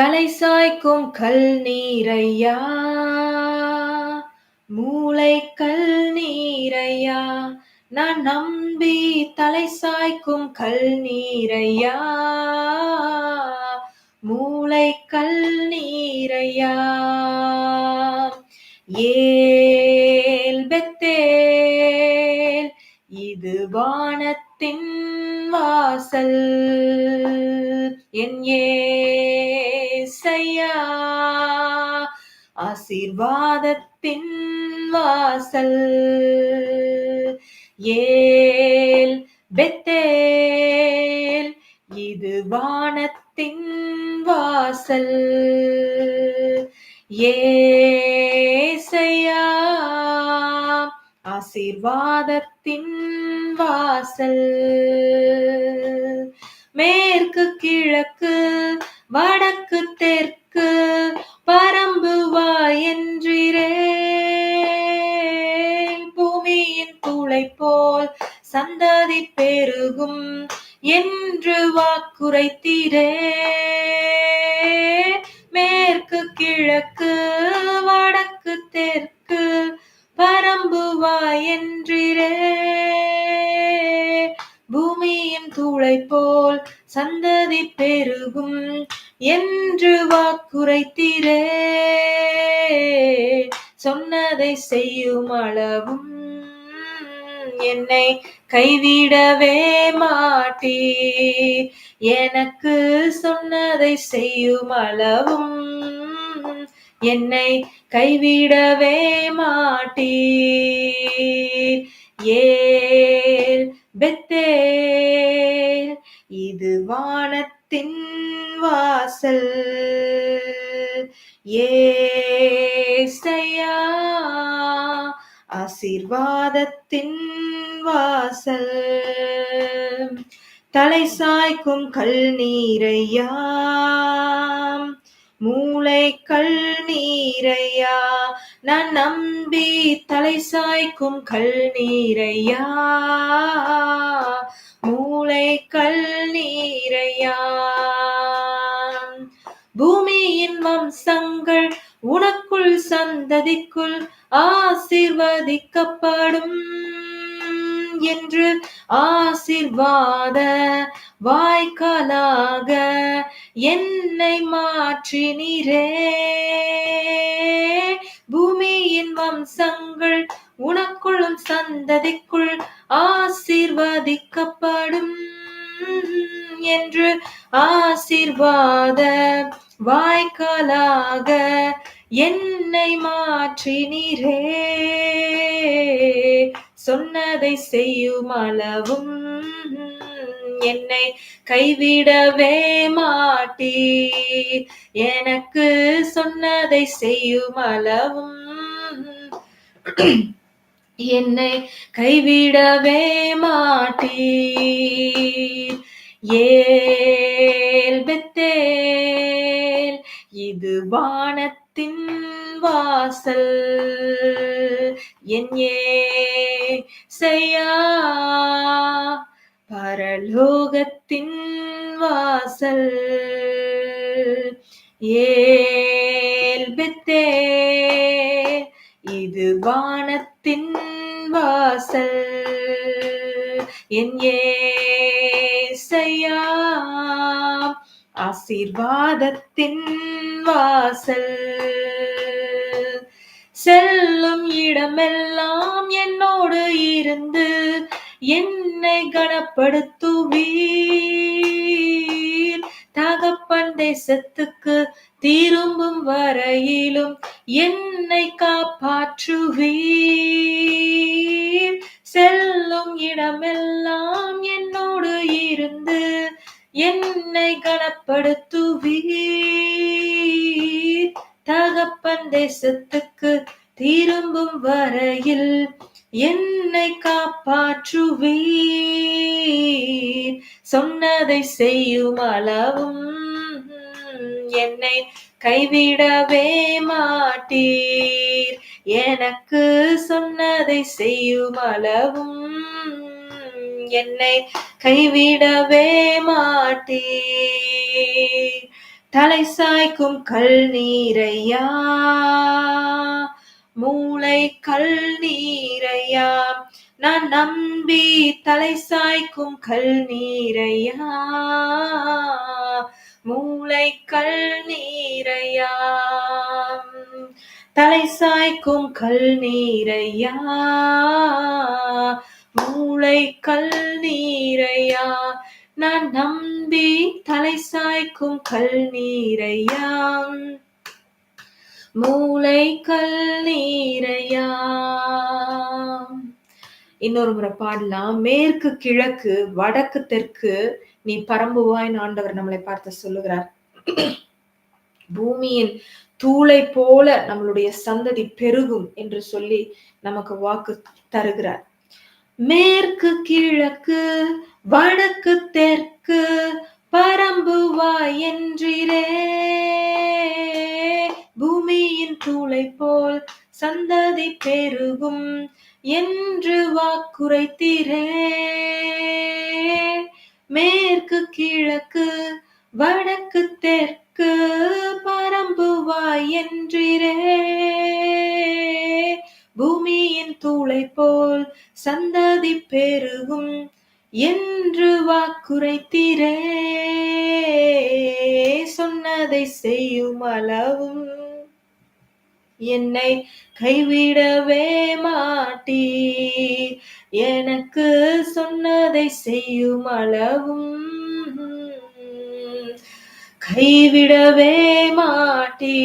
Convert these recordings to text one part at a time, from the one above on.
தலை சாய்க்கும் கல் நீரையா? மூளை கல் நீரையா? நான் நம்பி தலை சாய்க்கும் கல் நீரையா? மூளை கல் நீரையா? ஏல் பெத்தேல் இது வானத்தின் வாசல். என் ஏ இசையா ஆசீர்வாதத்தின் வாசல். ஏல் பெத்தேல் இது வானத்தின் வாசல். ஏசையா ஆசீர்வாதத்தின் வாசல். மேற்கு கிழக்கு வடக்கு தெற்கு பரம்பு பூமியின் துளை போல் சந்ததி பெருகும் என்று வாக்குரைத்தீரே. மேற்கு கிழக்கு வடக்கு தெற்கு பரம்புவா என்றிரே பூமியின் தூளை போல் சந்ததி பெருகும் என்று வாக்குரைத்திரே. சொன்னதை செய்யும் அளவும் என்னை கைவிடவே மாட்டே எனக்கு சொன்னதை செய்யும் அளவும் என்னை கைவிடவே மாட்டே ஏல் பெத்தேல் இது வானத்தின் வாசல். ஏசையா ஆசீர்வாதத்தின் வாசல். தலை சாய்க்கும் கல் நீரையாம் மூளை கல் நீரையா நான் நம்பி தலை சாய்க்கும் கல் நீரையா மூளை கல் நீரையா பூமியின் வம்சங்கள் உனக்குள் சந்ததிக்குள் ஆசிர்வதிக்கப்படும் என்று ஆசிர்வாத வாய்க்காலாக என்னை மாற்றினீரே. பூமியின் வம்சங்கள் உனக்குள்ளும் சந்ததிக்குள் ஆசிர்வதிக்கப்படும் என்று ஆசிர்வாத வாய்க்காலாக என்னை மாற்றினீரே. சொன்னதை செய்யும் அளவும் என்னை கைவிடவே மாட்டி எனக்கு சொன்னதை செய்யும் அளவும் என்னை கைவிடவே மாட்டீர். ஏல் இது வானத்தின் வாசல். என் செய்யா பரலோகத்தின் வாசல். ஏல் பெத்தே இது வா வாசல் என் ஏசையா ஆசீர்வாதத்தின் வாசல். செல்லும் இடமெல்லாம் என்னோடு இருந்து என்னை கனப்படுத்துவீர். தகப்பன் தேசத்துக்கு திரும்பும் வரையிலும் என்னை காப்பாற்றுவீர். செல்லும் இடமெல்லாம் என்னோடு இருந்து என்னை கனப்படுத்துவீர். தகப்பன் தேசத்துக்கு திரும்பும் வரையில் என்னை காப்பாற்றுவீர். சொன்னதை செய்யும் அளவும் என்னை கைவிடவே மாட்டீர். எனக்கு சொன்னதை செய்யும் அளவும் என்னை கைவிடவே மாட்டீர். தலை சாய்க்கும் கல் நீரையா? மூளை கல் நீரையா நான் நம்பி தலை சாய்க்கும் கல் நீரையா மூளை கல் நீரையா தலை சாய்க்கும் கல் நீரையா மூளை கல் நீரையா நான் நம்பி தலை சாய்க்கும் கல் நீரையா மூளை கல்லீரையா இன்னொரு முறை பாடலாம். மேற்கு கிழக்கு வடக்கு தெற்கு நீ பரம்புவாய் ஆண்டவர் நம்மளை பார்த்து சொல்லுகிறார். பூமியின் தூளை போல நம்மளுடைய சந்ததி பெருகும் என்று சொல்லி நமக்கு வாக்கு தருகிறார். மேற்கு கிழக்கு வடக்கு தெற்கு பரம்புவாய் என்றிரே பூமியின் தூளை போல் சந்ததி பெருகும் என்று வாக்குரைத்திரே. மேற்கு கிழக்கு வடக்கு தெற்கு பரம்புவாய் என்றிரே பூமியின் தூளை போல் சந்ததி பெருகும் என்று வாக்குரைத்திரே. சொன்னதை செய்யும் அளவும் என்னை கைவிடவே மாட்டி எனக்கு சொன்னதை செய்யும் அளவும் கைவிடவே மாட்டி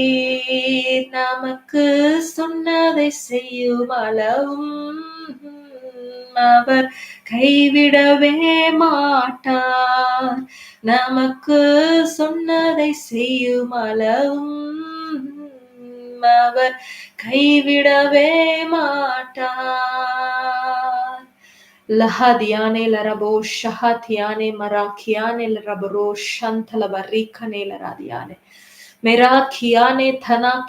நமக்கு சொன்னதை செய்யும் அளவும் அவர் கைவிடவே மாட்டார். நமக்கு சொன்னதை செய்யும் அளவும் அவர் கைவிடவே மாட்டார். லஹதியானே லரபோ ஷஹதியானே மராக்கியானே லரபரோ ஷந்தல வர்ரிக்கனே லராதியானே. மெராக்கியானே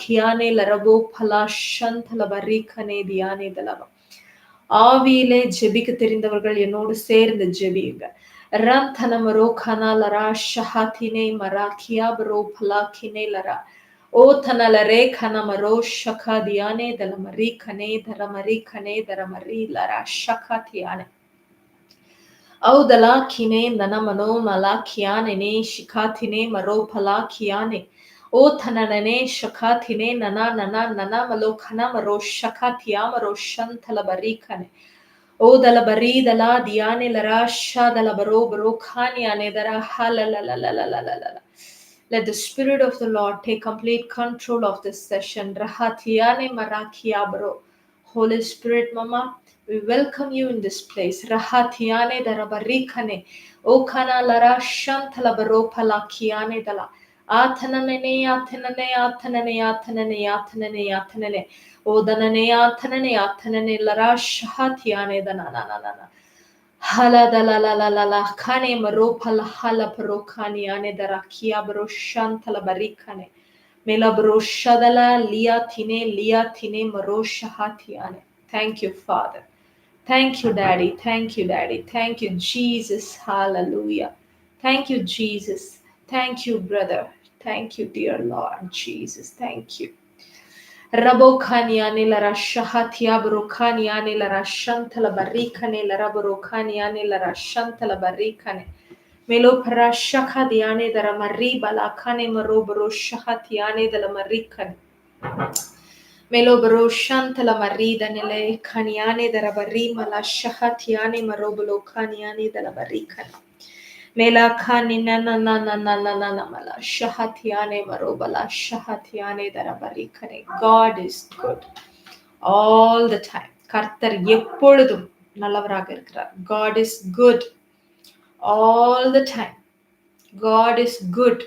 கியானே லரபோ பலா ஷந்தல வர்ரிக்கனே தியானே தலவம் ஆவியிலே ஜெபிக்கு தெரிந்தவர்கள் என்னோடு சேர்ந்து ஜெபியுங்க ரந்தனம் ரோகனா லரா ஷஹாத்தினை மரா கியாப் ரோ பலாக்கினை லரா ஓ தனல ரே கனம ரோ ஷகா தியானே தலமரி கனே தரமரி கனே தரமரி லரா ஷகா தியானே ಔದಲಾಖಿನೇ ನನ ಮನೋ ಮಲಾಖಿಯಾನೆನೆ ಶಿಖಾಥಿನೇ ಮರೋ ಫಲಾಖಿಯಾನೆ ಓ ಥನನನೆ ಶಖಾಥಿನೇ ನನ ನನ ನನ ಮಲೋ ಖನ ಮರೋ ಶಖ ಥಿಯಾ ಮರೋ ಶಂಥಲ ಬರಿ ಖನೆ ಓ ದಲ ಬರೀ ದಲ ದಿಯಾನೆ ಲರ ಶ ದಲ ಬರೋ ಬರೋ ಖಾನಿಯಾನೆ ದರ ಹಲ ಲ ಲ ಲ ಲ ಲ ಲ Let the Spirit of the Lord take complete control of this session. Rahatiane Marakiabro. Holy Spirit, Mama, we welcome you in this place. Rahatiane Darabarikane. Okana Lara Shantalabaro Palakiane Dala. ಆಥನನೇ ಆಥನನೇ ಆಥನನೇ ಆಥನನೇ ಆಥನನೇ ಆಥನನೇ ಓದನನೇ ಆಥನನೇ ಆಥನನೇ ಲರಾಶಹ ಥಿಯಾನೆ ದನ ನನ ಹಲ ದಲ ಲಲ ಲಲ ಖಾನೆ ಮರೋ ಫಲ ಹಲ ಪರೋ ಖಾನೆ ಆನೆ ದರ ಖಿಯಾ ಬರೋ ಶಾಂತಲ ಬರಿ ಖಾನೆ ಮೇಲ ಬರೋ ಶದಲ ಲಿಯಾ ಥಿನೆ ಲಿಯಾ ಥಿನೆ ಮರೋ ಶಹ ಥಿಯಾನೆ thank you father thank you daddy thank you daddy thank you Jesus hallelujah thank you Jesus Thank you, brother. Thank you, dear Lord Jesus. Thank you. Rabokaniane la rashahati abrokaniane la rashanta la barricane la raborokaniane la rashanta la barricane. Melo prashakadiane della mariba la cane marobro shahatiane della marricane. Melo broshanta la marida nelle caniane della barrima la shahatiane marobolo caniane della barricane. Melakani na na na na na na na na mala shahatiane varobala shahatiane darabarikane God is good all கர்த்தர் எப்பொழுதும் நல்லவராக இருக்கிறார் God is good all the time God is good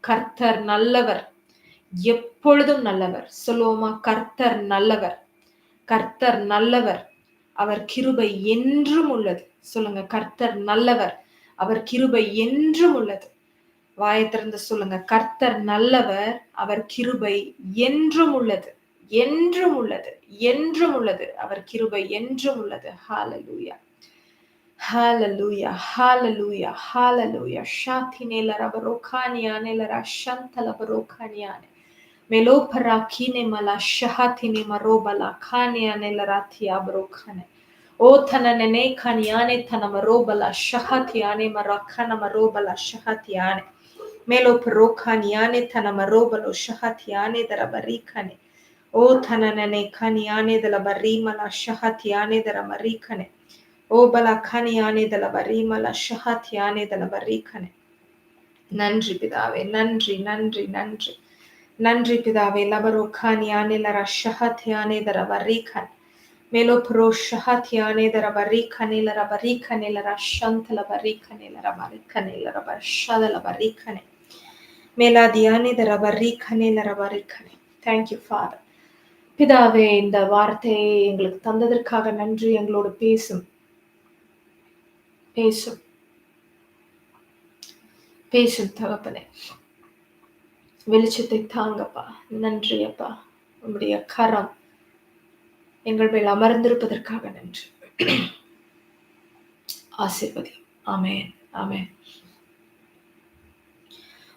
கர்த்தர் நல்லவர் எப்பொழுதும் நல்லவர் சொல்லுவோமா கர்த்தர் நல்லவர் கர்த்தர் நல்லவர் அவர் கிருபை என்றும் உள்ளது சொல்லுங்க கர்த்தர் நல்லவர் அவர் கிருபை என்றும் உள்ளது. வாயதிறந்த சொல்லுங்க. கர்த்தர் நல்லவர் அவர் கிருபை என்றும் உள்ளது. என்றும் உள்ளது. என்றும் உள்ளது. அவர் கிருபை என்றும் உள்ளது. ஹாலலூயா ஹாலலூயா ஹாலலூயா ஹாலலூயா ஷாத்தி நேலர் அவர் ரோகானியா நேலரா சந்தல் அவர் ரோகானியானே melopara kine mala shahati ne maroba la kane ane O tananene kaniane tanamaroba la shahatiane marakana maroba la shahatiane. Melo parokaniane tanamaroba lo shahatiane darabarikane. O tananene kaniane de la barima la shahatiane daramarikane. ஓ பலக்கனியானே தல வரிமல ஷஹத்யானே தல வரிக்கனே நன்றி பிதாவே நன்றி நன்றி நன்றி நன்றி பிதாவே லபரோ கானியானே லர ஷஹத்யானே தர தேங்க்யூ ஃபாதர் பிதாவே இந்த வார்த்தையை எங்களுக்கு தந்ததற்காக நன்றி. எங்களோடு பேசும். பேசும். பேசும் தகப்பனே. வெளிச்சத்தை தாங்கப்பா. நன்றி அப்பா. உங்களுடைய கரம். எங்கள் மேல் அமர்ந்திருப்பதற்காக நன்றி. ஆசிர்வதி ஆமேன். ஆமேன்.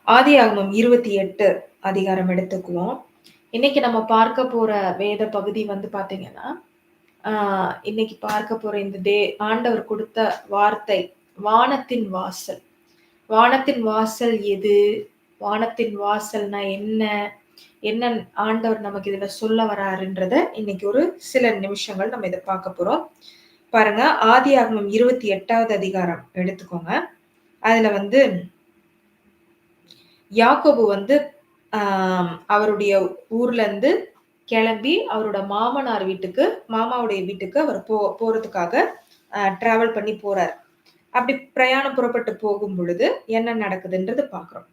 ஆதி ஆகமம் இருபத்தி எட்டு அதிகாரம் எடுத்துக்குவோம். இன்னைக்கு நம்ம பார்க்க போற வேத பகுதி வந்து பாத்தீங்கன்னா ஆஹ் இன்னைக்கு பார்க்க போற இந்த தே ஆண்டவர் கொடுத்த வார்த்தை வானத்தின் வாசல். வானத்தின் வாசல் எது? வானத்தின் வாசல்னா என்ன? என்ன ஆண்டவர் நமக்கு இதுல சொல்ல வராருன்றத இன்னைக்கு ஒரு சில நிமிஷங்கள் நம்ம இதை பார்க்க போறோம். பாருங்க ஆதி ஆகமம் இருபத்தி எட்டாவது அதிகாரம் எடுத்துக்கோங்க. அதுல வந்து யாக்கோபு வந்து ஆஹ் அவருடைய ஊர்ல இருந்து கிளம்பி அவரோட மாமனார் வீட்டுக்கு மாமாவுடைய வீட்டுக்கு அவர் போ போறதுக்காக டிராவல் பண்ணி போறார். அப்படி பிரயாணம் புறப்பட்டு போகும் பொழுது என்ன நடக்குதுன்றது பாக்குறோம்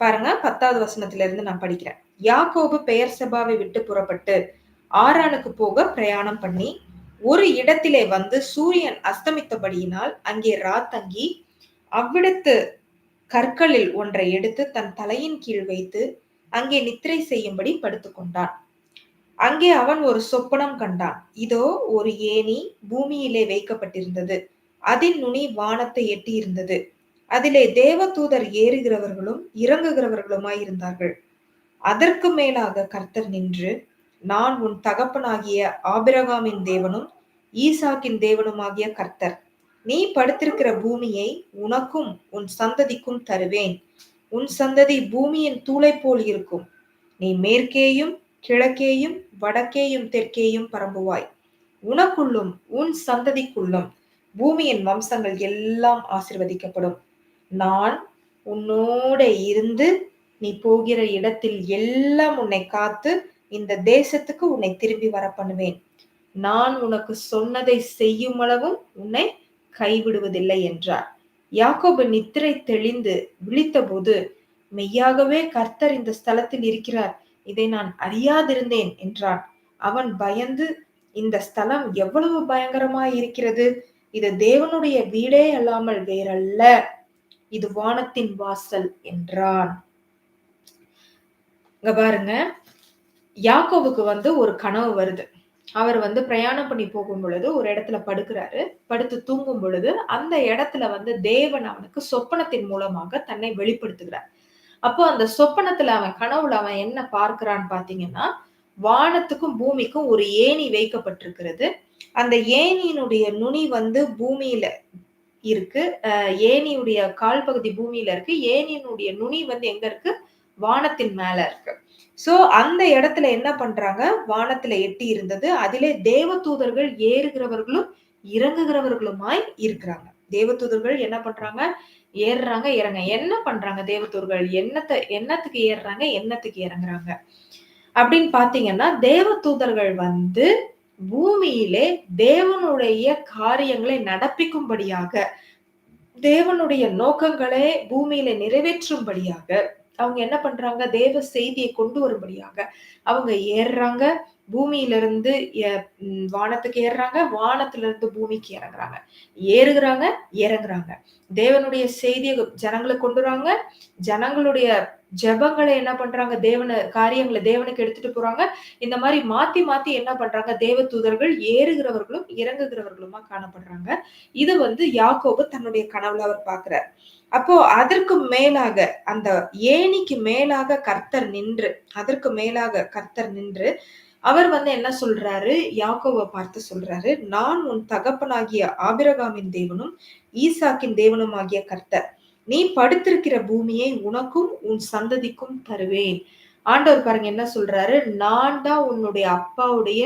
பாருங்க பத்தாவது வசனத்துல இருந்து நான் படிக்கிறேன். யாக்கோபு பெயர் சபாவை விட்டு புறப்பட்டு ஆறானுக்கு போக பிரயாணம் பண்ணி ஒரு இடத்திலே வந்து சூரியன் அஸ்தமித்தபடியினால் அங்கே ராத்தங்கி அவ்விடத்து கற்களில் ஒன்றை எடுத்து தன் தலையின் கீழ் வைத்து அங்கே நித்திரை செய்யும்படி படுத்துக்கொண்டான் அங்கே அவன் ஒரு சொப்பனம் கண்டான். இதோ ஒரு ஏணி பூமியிலே வைக்கப்பட்டிருந்தது. அதில் நுனி வானத்தை எட்டியிருந்தது. அதிலே தேவதூதர் ஏறுகிறவர்களும் இறங்குகிறவர்களுமாயிருந்தார்கள். அதற்கு மேலாக கர்த்தர் நின்று நான் உன் தகப்பனாகிய ஆபிரகாமின் தேவனும் ஈசாக்கின் தேவனுமாகிய கர்த்தர் நீ படுத்திருக்கிற பூமியை உனக்கும் உன் சந்ததிக்கும் தருவேன். உன் சந்ததி பூமியின் தூளை போல் இருக்கும். நீ மேற்கேயும் கிழக்கேயும் வடக்கேயும் தெற்கேயும் பரம்புவாய். உனக்குள்ளும் உன் சந்ததிக்குள்ளும் பூமியின் வம்சங்கள் எல்லாம் ஆசிர்வதிக்கப்படும். நான் உன்னோட இருந்து நீ போகிற இடத்தில் எல்லாம் உன்னை காத்து இந்த தேசத்துக்கு உன்னை திரும்பி வர பண்ணுவேன் நான் உனக்கு சொன்னதை செய்யும் அளவும் உன்னை கைவிடுவதில்லை என்றார். யாக்கோபு நித்திரை தெளிந்து விழித்தபோது மெய்யாகவே கர்த்தர் இந்த ஸ்தலத்தில் இருக்கிறார். இதை நான் அறியாதிருந்தேன் என்றான். அவன் பயந்து இந்த ஸ்தலம் எவ்வளவு பயங்கரமாய் இருக்கிறது. இது தேவனுடைய வீடே அல்லாமல் வேறல்ல. இது வானத்தின் வாசல் என்றான். இங்க பாருங்க. யாக்கோவுக்கு வந்து ஒரு கனவு வருது. அவர் வந்து பிரயாணம் பண்ணி போகும் பொழுது ஒரு இடத்துல படுக்கிறாரு. படுத்து தூங்கும் பொழுது அந்த இடத்துல வந்து தேவன் அவனுக்கு சொப்பனத்தின் மூலமாக தன்னை வெளிப்படுத்துகிறார். அப்போ அந்த சொப்பனத்துல அவன் கனவுல அவன் என்ன பார்க்கிறான்னு பாத்தீங்கன்னா வானத்துக்கும் பூமிக்கும் ஒரு ஏணி வைக்கப்பட்டிருக்கிறது. அந்த ஏணியினுடைய நுனி வந்து பூமியில இருக்கு. ஏணியுடைய கால் பகுதி பூமியில இருக்கு. ஏணியினுடைய நுனி வந்து எங்க இருக்கு? வானத்தின் மேல இருக்கு. சோ அந்த இடத்துல என்ன பண்றாங்க? வானத்துல எட்டி இருந்தது. அதிலே தேவ தூதர்கள் ஏறுகிறவர்களும் இறங்குகிறவர்களுமாய் இருக்கிறாங்க. தேவதூதர்கள் என்ன பண்றாங்க? ஏறுறாங்க இறங்க. என்ன பண்றாங்க தேவதூர்கள் என்னத்தை என்னத்துக்கு ஏறுறாங்க? என்னத்துக்கு இறங்குறாங்க? அப்படின்னு பாத்தீங்கன்னா தேவ தூதர்கள் வந்து பூமியிலே தேவனுடைய காரியங்களை நடப்பிக்கும்படியாக தேவனுடைய நோக்கங்களை பூமியில நிறைவேற்றும்படியாக அவங்க என்ன பண்றாங்க? தேவ செய்தியை கொண்டு வரும்படியாக அவங்க ஏறுறாங்க. பூமியிலிருந்து வானத்துக்கு ஏறுறாங்க. வானத்துல இருந்து பூமிக்கு இறங்குறாங்க. ஏறுகிறாங்க இறங்குறாங்க. தேவனுடைய செய்தியை ஜனங்களுக்கு கொண்டு வராங்க. ஜனங்களுடைய ஜெபங்களை என்ன பண்றாங்க? தேவன காரியங்களை தேவனுக்கு எடுத்துட்டு போறாங்க. இந்த மாதிரி மாத்தி மாத்தி என்ன பண்றாங்க? தேவ தூதர்கள் ஏறுகிறவர்களும் இறங்குகிறவர்களுமா காணப்படுறாங்க. இது வந்து யாக்கோபு தன்னுடைய கனவுல அவர் பாக்குறார் அப்போ அதற்கு மேலாக அந்த ஏணிக்கு மேலாக கர்த்தர் நின்று அதற்கு மேலாக கர்த்தர் நின்று அவர் வந்து என்ன சொல்றாரு? யாக்கோவை பார்த்து சொல்றாரு நான் உன் தகப்பனாகிய ஆபிரகாமின் தேவனும் ஈசாக்கின் தேவனும் ஆகிய கர்த்தர். நீ படுத்திருக்கிற பூமியை உனக்கும் உன் சந்ததிக்கும் தருவேன். ஆண்டவர் பாருங்க என்ன சொல்றாரு? நான் தான் உன்னுடைய அப்பாவுடைய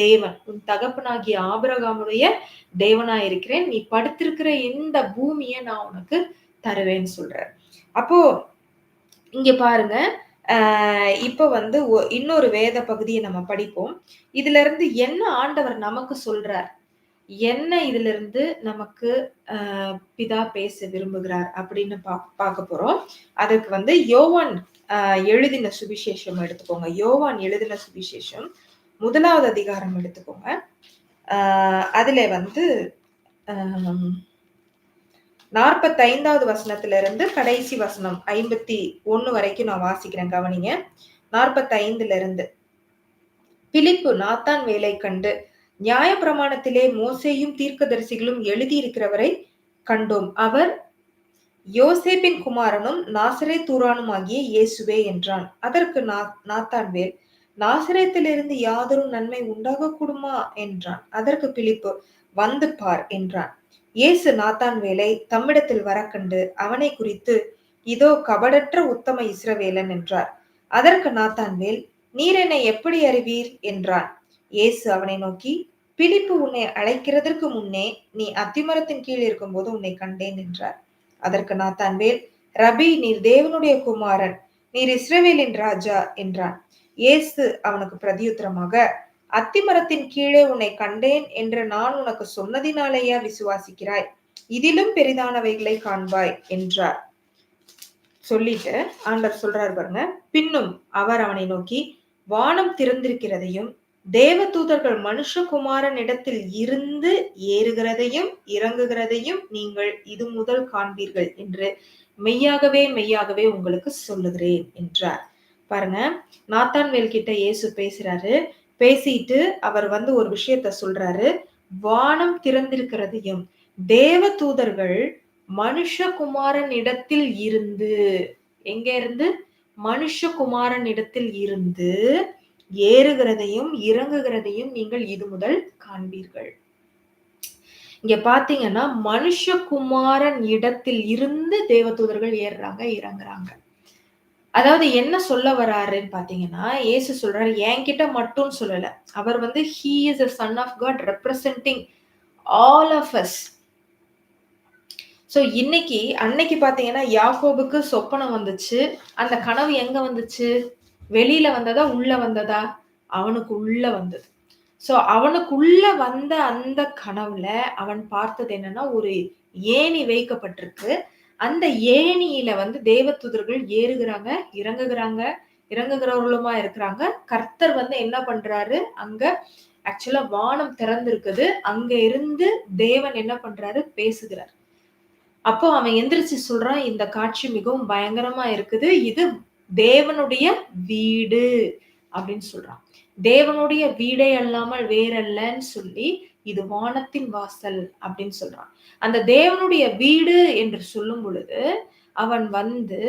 தேவன் உன் தகப்பனாகிய ஆபிரகாமுடைய தேவனா இருக்கிறேன் நீ படுத்திருக்கிற இந்த பூமியை நான் உனக்கு தருவேன்னு சொல்றார். அப்போ இங்க பாருங்க. இப்போ வந்து இன்னொரு வேத பகுதியை நம்ம படிப்போம். இதுல இருந்து என்ன ஆண்டவர் நமக்கு சொல்றார்? என்ன இதுல இருந்து நமக்கு பிதா பேச விரும்புகிறார் அப்படின்னு பா பார்க்க போறோம். அதுக்கு வந்து யோவான் எழுதின சுவிசேஷம் எடுத்துக்கோங்க. யோவான் எழுதின சுவிசேஷம் முதலாவது அதிகாரம் எடுத்துக்கோங்க. அதுல வந்து ஆஹ் நாற்பத்தைந்தாவது வசனத்துல இருந்து கடைசி வசனம் ஐம்பத்தி ஒன்று வரைக்கும் நான் வாசிக்கிறேன் கவனிங்க. நாற்பத்தைந்துல இருந்து பிலிப்பு நாத்தான் வேலை கண்டு நியாய பிரமாணத்திலே மோசையும் தீர்க்கதரிசிகளும் எழுதியிருக்கிறவரை கண்டோம். அவர் யோசேப்பின் குமாரனும் நாசரே தூரானும் ஆகிய இயேசுவே என்றான். அதற்கு நாத்தான் வேல் நாசரேத்திலிருந்து யாதொரு நன்மை உண்டாக கூடுமா என்றான். அதற்கு பிலிப்பு வந்து பார் என்றான். இயேசு நாத்தான் வேலை தம்மிடத்தில் வர கண்டு அவனை குறித்து இதோ கபடற்ற உத்தம இஸ்ரவேலன் என்றார். அதற்கு நாத்தான் வேல் நீர் என்னை எப்படி அறிவீர்? என்றான். இயேசு அவனை நோக்கி பிலிப்பு உன்னை அழைக்கிறதற்கு முன்னே நீ அத்திமரத்தின் கீழ் இருக்கும்போது உன்னை கண்டேன் என்றார். அதற்கு நாத்தான் வேல் ரபி நீர் தேவனுடைய குமாரன். நீர் இஸ்ரவேலின் ராஜா என்றான். இயேசு அவனுக்கு பிரதியுத்தரமாக அத்திமரத்தின் கீழே உன்னை கண்டேன் என்று நான் உனக்கு சொன்னதினாலேயா விசுவாசிக்கிறாய்? இதிலும் பெரிதானவைகளை காண்பாய் என்றார். சொல்லிட்டு ஆண்டர் சொல்றார் பாருங்க. பின்னும் அவர் அவனை நோக்கி வானம் திறந்திருக்கிறதையும் தேவ தூதர்கள் மனுஷகுமாரன் இடத்தில் இருந்து ஏறுகிறதையும் இறங்குகிறதையும் நீங்கள் இது முதல் காண்பீர்கள் என்று மெய்யாகவே மெய்யாகவே உங்களுக்கு சொல்லுகிறேன் என்றார். பாருங்க நாத்தான்வேல் கிட்ட இயேசு பேசுறாரு. பேசிட்டு அவர் வந்து ஒரு விஷயத்த சொல்றாரு. வானம் திறந்திருக்கிறதையும் தேவ தூதர்கள் மனுஷகுமாரன் இடத்தில் இருந்து எங்க இருந்து? மனுஷகுமாரன் இடத்தில் இருந்து ஏறுகிறதையும் இறங்குகிறதையும் நீங்கள் இது முதல் காண்பீர்கள். இங்க பாத்தீங்கன்னா மனுஷகுமாரன் இடத்தில் இருந்து தேவதூதர்கள் ஏறுறாங்க இறங்குறாங்க. அதாவது என்ன சொல்ல வராருன்னு பாத்தீங்கன்னா ஏசு சொல்றாரு என்கிட்ட மட்டும் சொல்லல. அவர் வந்து he is a son of God representing all of us so இன்னைக்கு அன்னைக்கு பார்த்தீங்கன்னா யாக்கோபுக்கு சொப்பனம் வந்துச்சு. அந்த கனவு எங்க வந்துச்சு? வெளியில வந்ததா உள்ள வந்ததா? அவனுக்கு உள்ள வந்தது. ஸோ அவனுக்குள்ள வந்த அந்த கனவுல அவன் பார்த்தது என்னன்னா ஒரு ஏணி வைக்கப்பட்டிருக்கு. அந்த ஏணியில வந்து தேவதூதர்கள் ஏறுகிறாங்க இறங்குகிறாங்க இறங்குகிறவர்களுமா இருக்கிறாங்க. கர்த்தர் வந்து என்ன பண்றாரு? அங்க ஆக்சுவலா வானம் திறந்திருக்குது. அங்க இருந்து தேவன் என்ன பண்றாரு? பேசுகிறார். அப்போ அவன் எந்திரிச்சு சொல்றான் இந்த காட்சி மிகவும் பயங்கரமா இருக்குது. இது தேவனுடைய வீடு. அப்படின்னு சொல்றான். தேவனுடைய வீடே அல்லாமல் வேறல்லன்னு சொல்லி இது வானத்தின் வாசல் அப்படின்னு சொல்றான். அந்த தேவனுடைய வீடு என்று சொல்லும் பொழுது அவன் வந்து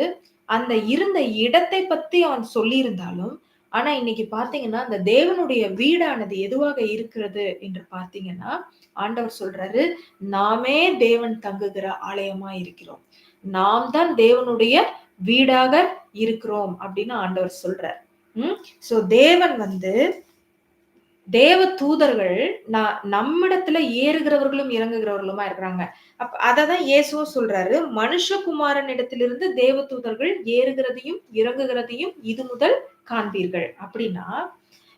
அந்த இருந்த இடத்தை பத்தி அவன் சொல்லியிருந்தாலும் ஆனா இன்னைக்கு பாத்தீங்கன்னா அந்த தேவனுடைய வீடானது எதுவாக இருக்கிறது என்று பார்த்தீங்கன்னா ஆண்டவர் சொல்றாரு நாமே தேவன் தங்குகிற ஆலயமா இருக்கிறோம். நாம் தான் தேவனுடைய வீடாக இருக்கிறோம் அப்படின்னு ஆண்டவர் சொல்றார். உம் சோ தேவன் வந்து தேவ தூதர்கள் நான் நம்மிடத்துல ஏறுகிறவர்களும் இறங்குகிறவர்களுமா இருக்கிறாங்க. அப்ப அததான் இயேசுவும் சொல்றாரு. மனுஷகுமாரன் இடத்திலிருந்து தேவ தூதர்கள் ஏறுகிறதையும் இறங்குகிறதையும் இது முதல் காண்பீர்கள். அப்படின்னா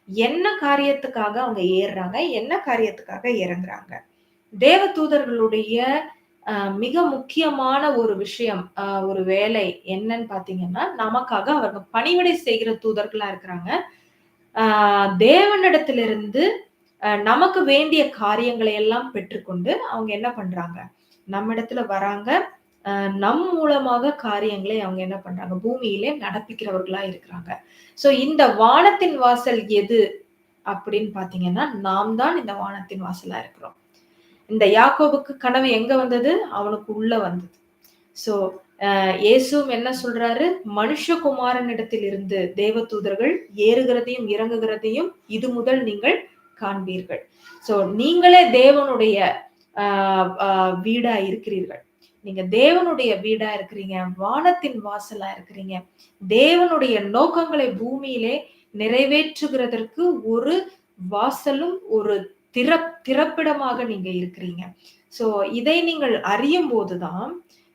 என்ன காரியத்துக்காக அவங்க ஏறுறாங்க? என்ன காரியத்துக்காக இறங்குறாங்க? தேவ தூதர்களுடைய மிக முக்கியமான ஒரு விஷயம் ஒரு வேலை என்னன்னு பாத்தீங்கன்னா நமக்காக அவங்க பணிவிடை செய்கிற தூதர்களா இருக்கிறாங்க. தேவனிடத்திலிருந்து நமக்கு வேண்டிய காரியங்களை எல்லாம் பெற்றுக்கொண்டு அவங்க என்ன பண்றாங்க? நம்ம இடத்துல வராங்க நம் மூலமாக காரியங்களை அவங்க என்ன பண்றாங்க? பூமியிலே நடப்பிக்கிறவர்களா இருக்கிறாங்க. சோ இந்த வானத்தின் வாசல் எது அப்படின்னு பாத்தீங்கன்னா நாம் தான் இந்த வானத்தின் வாசலா இருக்கிறோம். இந்த யாக்கோபுக்கு கனவு எங்க வந்தது? அவனுக்கு உள்ள வந்தது. சோ இயேசுவும் என்ன சொல்றாரு? மனுஷகுமாரனிடத்தில் இருந்து தேவதூதர்கள் ஏறுகிறதையும் இறங்குகிறதையும் இது முதல் நீங்கள் காண்பீர்கள். சோ நீங்களே தேவனுடைய ஆஹ் ஆஹ் வீடா இருக்கிறீர்கள். நீங்க தேவனுடைய வீடா இருக்கிறீங்க வானத்தின் வாசலா இருக்கிறீங்க. தேவனுடைய நோக்கங்களை பூமியிலே நிறைவேற்றுகிறதற்கு ஒரு வாசலும் ஒரு திற திறப்பிடமாக நீங்க இருக்கிறீங்க. சோ இதை நீங்கள் அறியும் போதுதான்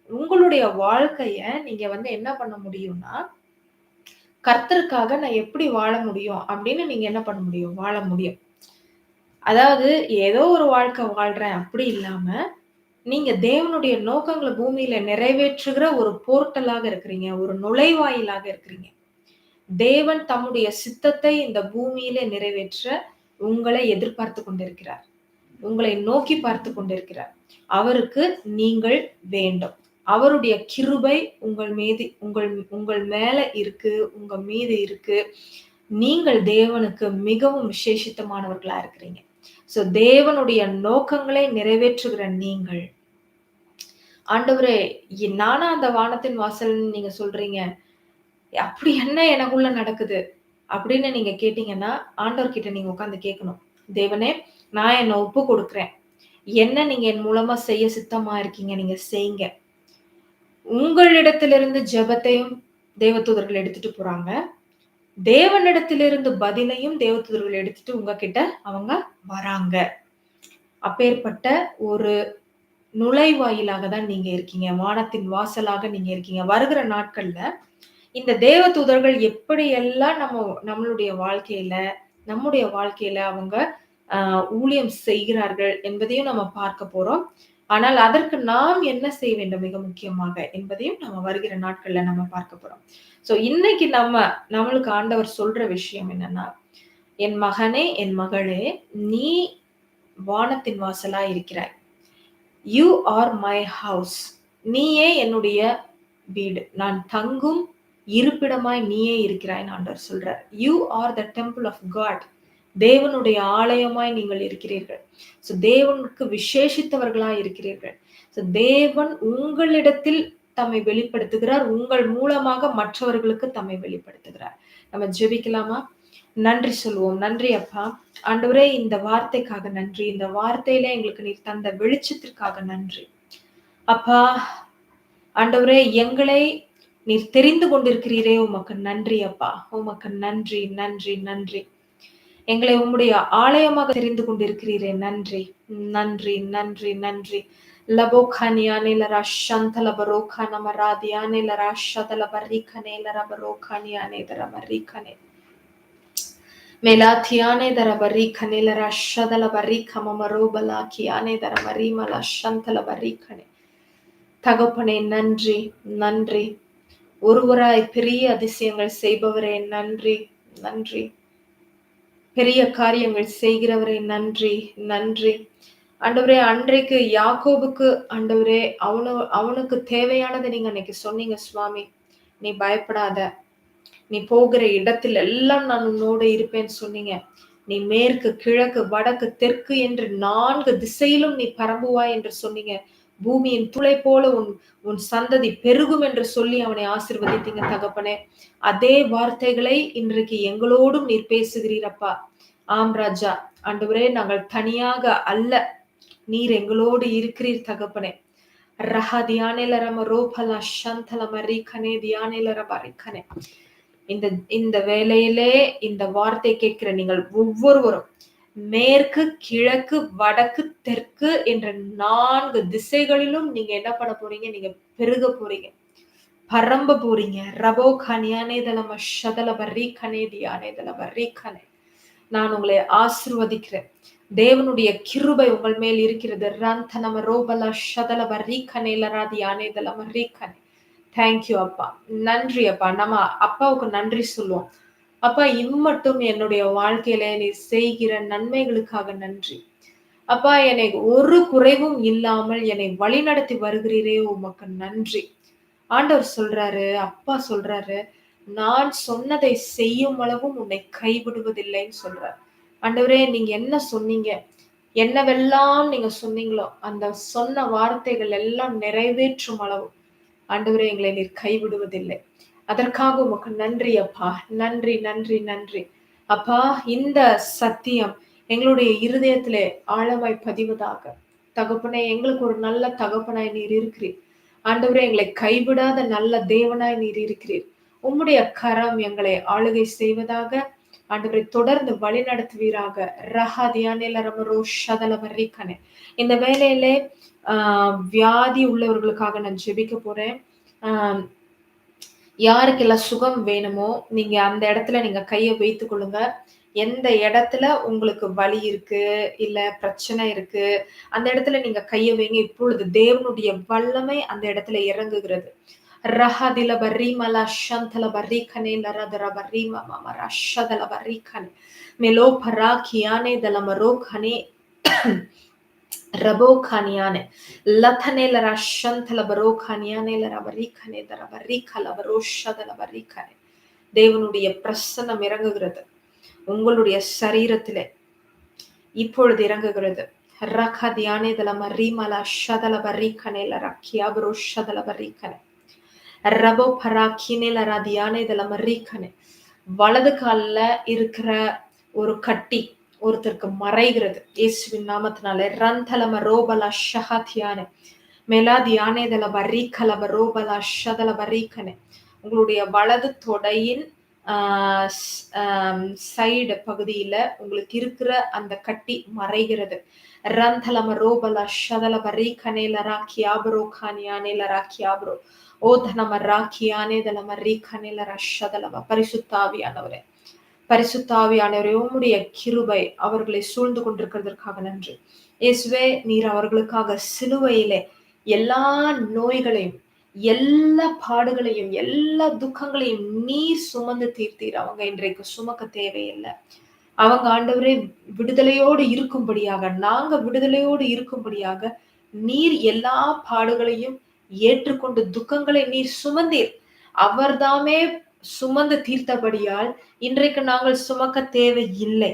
உங்களுடைய வாழ்க்கைய நீங்க வந்து என்ன பண்ண முடியும்னா கர்த்தருக்காக நான் எப்படி வாழ முடியும் அப்படின்னு நீங்க என்ன பண்ண முடியும்? வாழ முடியும். அதாவது ஏதோ ஒரு வாழ்க்கை வாழ்றேன். அப்படி இல்லாம நீங்க தேவனுடைய நோக்கங்களை பூமியில நிறைவேற்றுகிற ஒரு போர்ட்டலாக இருக்கிறீங்க. ஒரு நுழைவாயிலாக இருக்கிறீங்க. தேவன் தம்முடைய சித்தத்தை இந்த பூமியில நிறைவேற்ற உங்களை எதிர்பார்த்து கொண்டிருக்கிறார். உங்களை நோக்கி பார்த்து கொண்டிருக்கிறார். அவருக்கு நீங்கள் வேண்டும். அவருடைய கிருபை உங்கள் மீது உங்கள் உங்கள் மேல இருக்கு உங்க மீது இருக்கு. நீங்கள் தேவனுக்கு மிகவும் விசேஷித்தமானவர்களா இருக்கிறீங்க. சோ தேவனுடைய நோக்கங்களை நிறைவேற்றுகிற நீங்கள். ஆண்டவரே நானா அந்த வானத்தின் வாசல்னு நீங்க சொல்றீங்க. அப்படி என்ன எனக்குள்ள நடக்குது? அப்படின்னு நீங்க கேட்டீங்கன்னா ஆண்டவர்கிட்ட நீங்க உட்காந்து கேட்கணும். தேவனே நான் என்ன ஒப்பு கொடுக்குறேன் என்ன நீங்க என் மூலமா செய்ய சித்தமா இருக்கீங்க? நீங்க செய்யுங்க உங்களிடத்திலிருந்து ஜெபத்தையும் தேவதூதர்கள் எடுத்துட்டு போறாங்க. தேவனிடத்திலிருந்து பதிலையும் தேவதூதர்கள் எடுத்துட்டு உங்ககிட்ட அவங்க வராங்க. அப்பேற்பட்ட ஒரு நுழைவாயிலாக தான் நீங்க இருக்கீங்க. வானத்தின் வாசலாக நீங்க இருக்கீங்க. வருகிற நாட்கள்ல இந்த தேவ தூதர்கள் எப்படியெல்லாம் நம்ம நம்மளுடைய வாழ்க்கையில நம்முடைய வாழ்க்கையில அவங்க ஆஹ் ஊழியம் செய்கிறார்கள் என்பதையும் நம்ம பார்க்க போறோம். ஆனால் அதற்கு நாம் என்ன செய்ய வேண்டும் மிக முக்கியமாக என்பதையும் நம்ம வருகிற நாட்கள்ல நம்ம பார்க்க போறோம். சோ இன்னைக்கு நம்ம நம்மளுக்கு ஆண்டவர் சொல்ற விஷயம் என்னன்னா என் மகனே என் மகளே நீ வானத்தின் வாசலா இருக்கிறாய். யூ ஆர் மை ஹவுஸ் நீயே என்னுடைய வீடு. நான் தங்கும் இருப்பிடமாய் நீயே இருக்கிறாய் ஆண்டவர் சொல்றார். You are the temple of God தேவனுடைய ஆலயமாய் நீங்கள் இருக்கிறீர்கள். ஸோ தேவனுக்கு விசேஷித்தவர்களாய் இருக்கிறீர்கள். ஸோ தேவன் உங்களிடத்தில் தம்மை வெளிப்படுத்துகிறார். உங்கள் மூலமாக மற்றவர்களுக்கு தம்மை வெளிப்படுத்துகிறார். நம்ம ஜெபிக்கலாமா? நன்றி சொல்லுவோம் நன்றி அப்பா. ஆண்டவரே இந்த வார்த்தைக்காக நன்றி. இந்த வார்த்தையில எங்களுக்கு நீர் தந்த வெளிச்சத்திற்காக நன்றி. அப்பா ஆண்டவரே எங்களை நீர் தெரிந்து கொண்டிருக்கிறீரே. உமக்கு நன்றி அப்பா. உமக்கு நன்றி நன்றி நன்றி. எங்களை உம்முடைய ஆலயமாக தெரிந்து கொண்டிருக்கிறீரே. நன்றி. நன்றி நன்றி நன்றி. லபோகானியானிலரா சந்தலபரோகா நம ராதியானிலரா சதலபரிகனேலரபரோகானியானேதர மரிகனே மேலாத்தியானே தர பரி கனிலர ஷதல பரி கமமரோ பலாக்கியானே தர மரிமல ஷந்தல பரி தகப்பனே நன்றி நன்றி. ஒருவராய் பெரிய அதிசயங்கள் செய்பவரே நன்றி நன்றி. பெரிய காரியங்கள் செய்கிறவரே நன்றி நன்றி. ஆண்டவரே அன்றைக்கு யாக்கோபுக்கு ஆண்டவரே அவனு அவனுக்கு தேவையானதை நீங்க அன்னைக்கு சொன்னீங்க சுவாமி. நீ பயப்படாத. நீ போகிற இடத்தில் எல்லாம் நான் உன்னோட இருப்பேன்னு சொன்னீங்க. நீ மேற்கு கிழக்கு வடக்கு தெற்கு என்று நான்கு திசையிலும் நீ பரம்புவாய் என்று சொன்னீங்க. பூமியின் துளை போல உன் உன் சந்ததி பெருகும் என்று சொல்லி அவனை ஆசிர்வதித்தீங்க தகப்பனே. அதே வார்த்தைகளை இன்றைக்கு எங்களோடும் நீர் பேசுகிறீரப்பா ஆம் ராஜா ஆண்டவரே நாங்கள் தனியாக அல்ல நீர் எங்களோடு இருக்கிறீர் தகப்பனே. ரஹ தியானேல ரம ரோபலா சந்தல மரி கனே தியானேல ரபாரி கனே இந்த இந்த வேலையிலே இந்த வார்த்தை கேட்கிற நீங்கள் ஒவ்வொருவரும் மேற்கு கிழக்கு வடக்கு தெற்கு என்ற நான்கு திசைகளிலும் நீங்க என்ன பண்ண போறீங்க? நீங்க பெருக போறீங்க. பரம்ப போறீங்க. ரபோ கனியானே தலம ஷதல பர்ரி கனே தியானே தல பர்ரி கனே. நான் உங்களை ஆசிர்வதிக்கிறேன். தேவனுடைய கிருபை உங்கள் மேல் இருக்கிறது. ரந்தனம ரோபல ஷதல பர்ரி கனே லராதி யானே தலம ரீ கனே. தேங்க்யூ அப்பா. நன்றி அப்பா. நம்ம அப்பாவுக்கு நன்றி சொல்லுவோம். அப்பா இம்மட்டும் என்னுடைய வாழ்க்கையில நீ செய்கிற நன்மைகளுக்காக நன்றி. அப்பா என்னை ஒரு குறைவும் இல்லாமல் என்னை வழிநடத்தி வருகிறீரே உமக்கு நன்றி. ஆண்டவர் சொல்றாரு அப்பா சொல்றாரு நான் சொன்னதை செய்யும் அளவும் உன்னை கைவிடுவதில்லைன்னு சொல்றார். ஆண்டவரே நீங்க என்ன சொன்னீங்க? என்னவெல்லாம் நீங்க சொன்னீங்களோ அந்த சொன்ன வார்த்தைகள் எல்லாம் நிறைவேற்றும் அளவு. ஆண்டவரே எங்களை நீர் கைவிடுவதில்லை. அதற்காக உமக்கு நன்றி அப்பா. நன்றி நன்றி நன்றி. அப்பா இந்த சத்தியம் எங்களுடைய இருதயத்திலே ஆழமாய் பதிவதாக. தகப்பனை எங்களுக்கு ஒரு நல்ல தகப்பனாய் நீர் இருக்கிறீர். ஆண்டவரே எங்களை கைவிடாத நல்ல தேவனாய் நீர் இருக்கிறீர். உம்முடைய கரம் எங்களை ஆளுகை செய்வதாக ஆண்டவரை தொடர்ந்து வழி நடத்துவீராக ரஹாதியானேல ரமரோ ஷதல இந்த வேலையிலே ஆஹ் வியாதி உள்ளவர்களுக்காக நான் ஜெபிக்க போறேன். ஆஹ் யாருக்கெல்லாம் சுகம் வேணுமோ நீங்க அந்த இடத்துல நீங்க கையை வைத்து கொள்ளுங்க. எந்த இடத்துல உங்களுக்கு வலி இருக்கு இல்ல பிரச்சனை இருக்கு அந்த இடத்துல நீங்க கையை வைங்க. இப்பொழுது தேவனுடைய வல்லமை அந்த இடத்துல இறங்குகிறது. ரஹதில பர்ரீமல ஷந்தல பர்ரீகனே லரதர பர்ரீம மம ரஷதல பர்ரீகனே மெலோ பராக்கியானே தல மரோ கனே. Rabokaniane, Latane la Rashanta la Barokaniane la Rabarikane, the Rabarika la Barosha the Rabarikane. தேவனுடைய பிரசன்னம் இறங்குகிறது உங்களுடைய சரீரத்திலே இப்பொழுது இறங்குகிறது ரக தியானே தல மரீமல ஷதல பரீக்கனே ல ரக்கியாபுரு ஷதல பரீக்கனே ரபோ பராக்கினே ல ரதியானே தல மரீக்கனே வலது காலில் இருக்கிற ஒரு கட்டி ஒருத்தருக்கு மறைகிறது. இயேசுவின் நாமத்தினால. ரந்தலம ரோபல ஷஹத்யானே. மேலா தியானேதல வரிக்கலப ரோபல ஷதல வரிக்கனே உங்களுடைய வலது தொடையின் சைடு பகுதியில உங்களுக்கு இருக்கிற அந்த கட்டி மறைகிறது. ரந்தலம ரோபல ஷதல வரிக்கனே லரா கியாபரோ கானியானே லரா கியாபரோ ஓதனம ராக்கியானே தலம ரீக்கனே லரா ஷதலம பரிசுத்தாவியானவரே. பரிசுத்தாவியானவரே உம்முடைய கிருபை அவர்களை சூழ்ந்து கொண்டிருக்கிறதற்காக நன்றி. இயேசுவே நீர் அவர்களுக்காக சிலுவையிலே எல்லா நோய்களையும் எல்லா பாடுகளையும் எல்லா துக்கங்களையும் நீர் சுமந்து தீர்த்தீர். அவங்க இன்றைக்கு சுமக்க தேவையில்லை. அவங்க ஆண்டவரே விடுதலையோடு இருக்கும்படியாக நாங்க விடுதலையோடு இருக்கும்படியாக நீர் எல்லா பாடுகளையும் ஏற்றுக்கொண்டு துக்கங்களை நீர் சுமந்தீர். அவர்தாமே சுமந்து தீர்த்தபடியால் இன்றைக்கு நாங்கள் சுமக்க தேவை இல்லை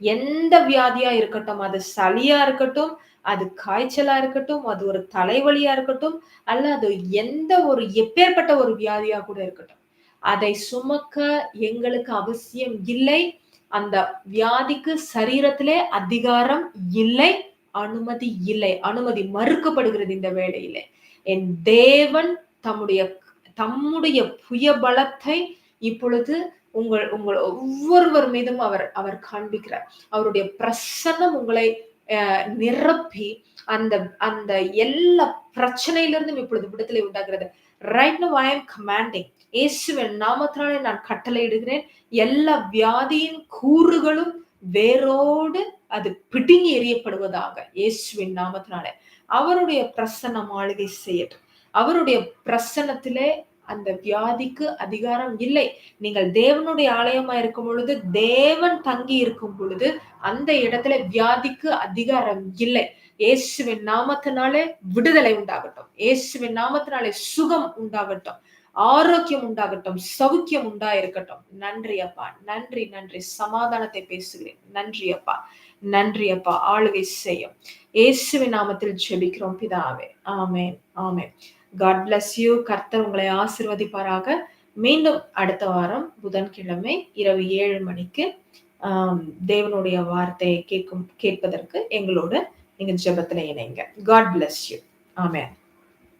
எந்த வியாதியா இருக்கட்டும் அது சளியா இருக்கட்டும் அது காய்ச்சலா இருக்கட்டும் அது ஒரு தலைவலியா இருக்கட்டும் அல்ல அது எந்த ஒரு எப்பேற்பட்ட ஒரு வியாதியா கூட இருக்கட்டும். அதை சுமக்க எங்களுக்கு அவசியம் இல்லை. அந்த வியாதிக்கு சரீரத்திலே அதிகாரம் இல்லை அனுமதி இல்லை. அனுமதி மறுக்கப்படுகிறது இந்த வேலையில என் தேவன் தம்முடைய தம்முடைய புய பலத்தை இப்பொழுது உங்கள் உங்கள் ஒவ்வொருவர் மீதும் அவர் அவர் காண்பிக்கிறார். அவருடைய பிரசன்னம் உங்களை நிரப்பி அந்த அந்த எல்லா பிரச்சனையிலிருந்தும் இப்பொழுது விடுதலை உண்டாகிறது. Right now I am commanding இயேசுவின் நாமத்தினாலே நான் கட்டளையிடுகிறேன். எல்லா வியாதியின் கூறுகளும் வேரோடு அது பிடுங்கி எறியப்படுவதாக இயேசுவின் நாமத்தினாலே. அவருடைய பிரசன்னம் ஆளுகை செய்யட்டும். அவருடைய பிரசனத்திலே அந்த வியாதிக்கு அதிகாரம் இல்லை. நீங்கள் தேவனுடைய ஆலயமா இருக்கும் பொழுது தேவன் தங்கி இருக்கும் பொழுது அந்த இடத்துல வியாதிக்கு அதிகாரம் இல்லை. இயேசுவின் நாமத்தினாலே விடுதலை உண்டாகட்டும். இயேசுவின் நாமத்தினாலே சுகம் உண்டாகட்டும். ஆரோக்கியம் உண்டாகட்டும். சௌக்கியம் உண்டாயிருக்கட்டும். நன்றி அப்பா. நன்றி நன்றி. சமாதானத்தை பேசுகிறேன். நன்றி அப்பா. நன்றி அப்பா. ஆளுகை செய்யும். இயேசுவின் நாமத்தில் ஜெபிக்கிறோம். பிதாவே. ஆமே ஆமே காட் பிளஸ் யூ கர்த்தர் உங்களை ஆசிர்வதிப்பாராக. மீண்டும் அடுத்த வாரம் புதன்கிழமை இரவு ஏழு மணிக்கு தேவனுடைய வார்த்தையை கேட்கும் கேட்பதற்கு எங்களோட நீங்க ஜெபத்துல இணைங்க. God bless you amen